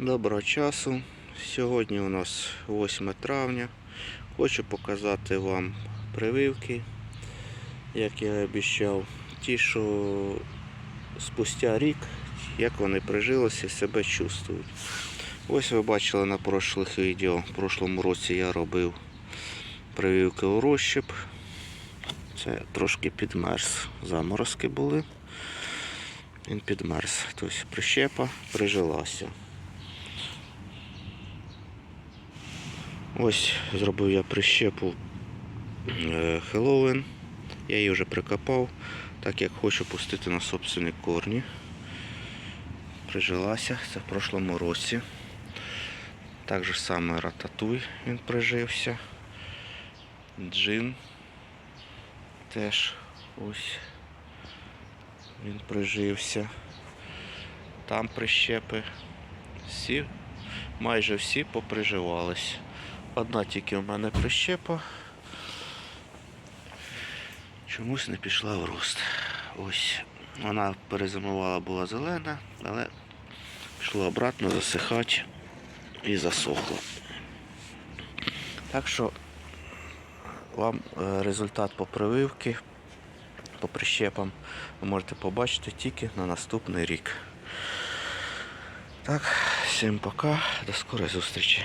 Доброго часу. Сьогодні у нас 8 травня. Хочу показати вам прививки, як я обіцяв. Ті, що спустя рік, як вони прижилися себе чувствують. Ось ви бачили на прошлих відео. В прошлому році я робив прививки у розщеп. Це трошки підмерз. Заморозки були. Він підмерз. Тобто прищепа прижилася. Ось зробив я прищепу е, Хеллоуін. Я її вже прикопав, так як хочу пустити на собственні корні. Прижилася, це в прошлому році. Так же саме рататуй він прижився. Джин теж ось він прижився. Там прищепи. Всі, майже всі поприживались. Одна тільки в мене прищепа. Чомусь не пішла в рост. Ось вона перезимувала, була зелена, але пішла обратно засихати і засохла. Так що вам е, результат по прививки, по прищепам ви можете побачити тільки на наступний рік. Так, всім пока, до скорої зустрічі.